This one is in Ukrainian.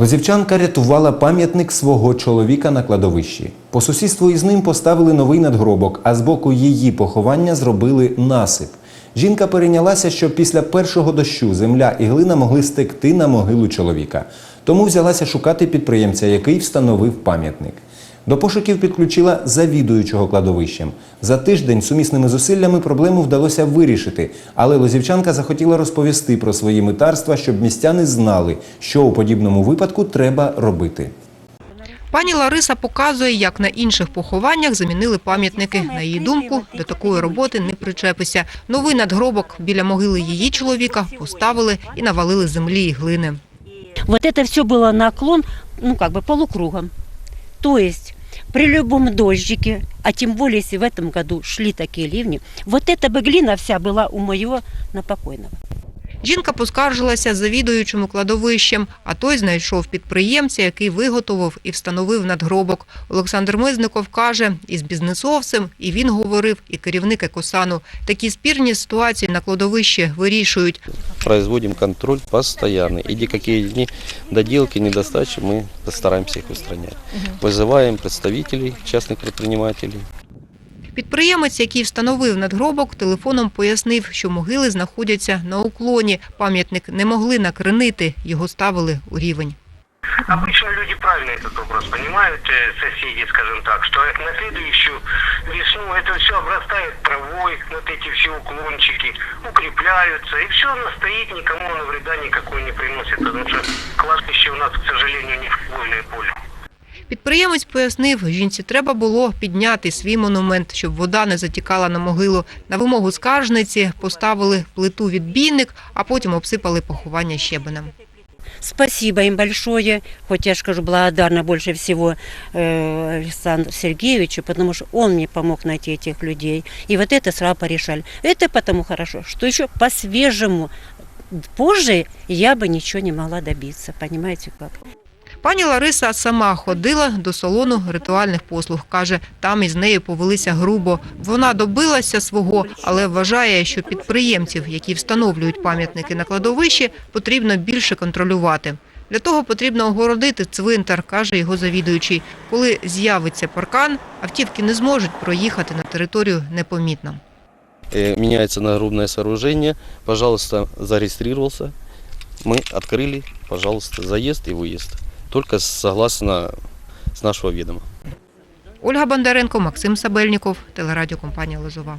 Лозівчанка рятувала пам'ятник свого чоловіка на кладовищі. По сусідству із ним поставили новий надгробок, а з боку її поховання зробили насип. Жінка перейнялася, що після першого дощу земля і глина могли стекти на могилу чоловіка. Тому взялася шукати підприємця, який встановив пам'ятник. До пошуків підключила завідуючого кладовищем. За тиждень сумісними зусиллями проблему вдалося вирішити, але лозівчанка захотіла розповісти про свої митарства, щоб містяни знали, що у подібному випадку треба робити. Пані Лариса показує, як на інших похованнях замінили пам'ятники. На її думку, до такої роботи не причепися. Новий надгробок біля могили її чоловіка поставили і навалили землі і глини. Вот это все было наклон, ну как бы полукругом. То есть при любом дождике, а тем более если в этом году шли такие ливни, вот эта бы глина вся была у моего на покойного. Жінка поскаржилася завідуючому кладовищем, а той знайшов підприємця, який виготовив і встановив надгробок. Олександр Мизников каже, із бізнесовцем, і він говорив, і керівник екосану. Такі спірні ситуації на кладовищі вирішують. производим контроль постоянный. И какие дни доделки, недостачи, мы стараемся их устранять. Вызываем представителей частных предпринимателей. Підприємець, який встановив надгробок, телефоном пояснив, що могили знаходяться на уклоні. Пам'ятник не могли накренити, його ставили у рівень. Обычно люди правильно этот образ понимают, э, соседи, скажем так, что на следующую весну это все обрастает травой, вот эти все уклончики укрепляются, и все оно стоит, никому оно вреда никакой не приносит, потому что кладбище у нас, к сожалению, не футбольное поле. Підприємець пояснив, жінці треба було підняти свій монумент, щоб вода не затікала на могилу. На вимогу скаржниці поставили плиту-відбійник, а потім обсипали поховання щебенем. Спасибо им большое, хоть я же скажу благодарна больше всего э, Александру Сергеевичу, потому что он мне помог найти этих людей. И вот это сразу порешали. Это потому хорошо, что еще по-свежему. Позже я бы ничего не могла добиться, понимаете как? Пані Лариса сама ходила до салону ритуальних послуг. Каже, там із нею повелися грубо. Вона добилася свого, але вважає, що підприємців, які встановлюють пам'ятники на кладовищі, потрібно більше контролювати. Для того потрібно огородити цвинтар, каже його завідуючий. Коли з'явиться паркан, автівки не зможуть проїхати на територію непомітно. Э, Меняется нагрудное сооружение. Пожалуйста, зарегистрировался. Мы открыли, пожалуйста, заезд и выезд. Только согласно с нашего ведома. Ольга Бондаренко, Максим Сабельніков, телерадіокомпанія Лозова.